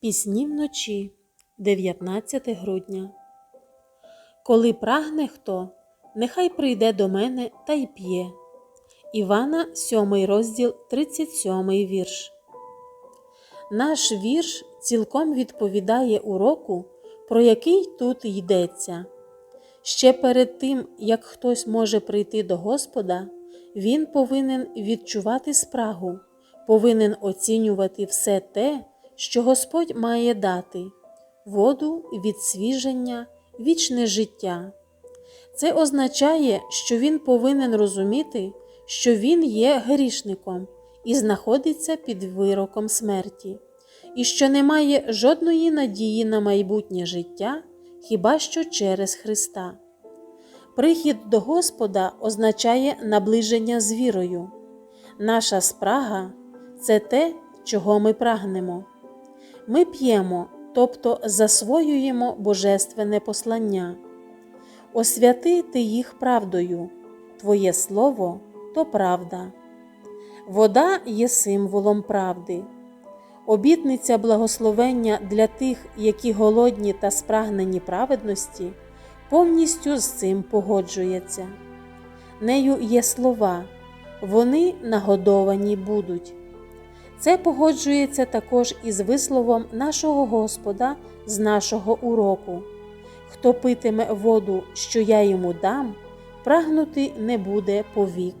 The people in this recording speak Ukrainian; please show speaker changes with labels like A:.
A: Пісні вночі, 19 грудня. Коли прагне хто, нехай прийде до мене та й п'є. Івана, 7 розділ, 37 вірш. Наш вірш цілком відповідає уроку, про який тут йдеться. Ще перед тим, як хтось може прийти до Господа, він повинен відчувати спрагу, повинен оцінювати все те, що Господь має дати воду, відсвіження, вічне життя. Це означає, що він повинен розуміти, що він є грішником і знаходиться під вироком смерті, і що немає жодної надії на майбутнє життя хіба що через Христа. Прихід до Господа означає наближення з вірою. Наша спрага це те, чого ми прагнемо. Ми п'ємо, тобто засвоюємо божественне послання. Освяти ти їх правдою, Твоє Слово то правда. Вода є символом правди. Обітниця благословення для тих, які голодні та спрагнені праведності, повністю з цим погоджується. Нею є слова, вони нагодовані будуть. Це погоджується також із висловом нашого Господа з нашого уроку. Хто питиме воду, що я йому дам, прагнути не буде повік.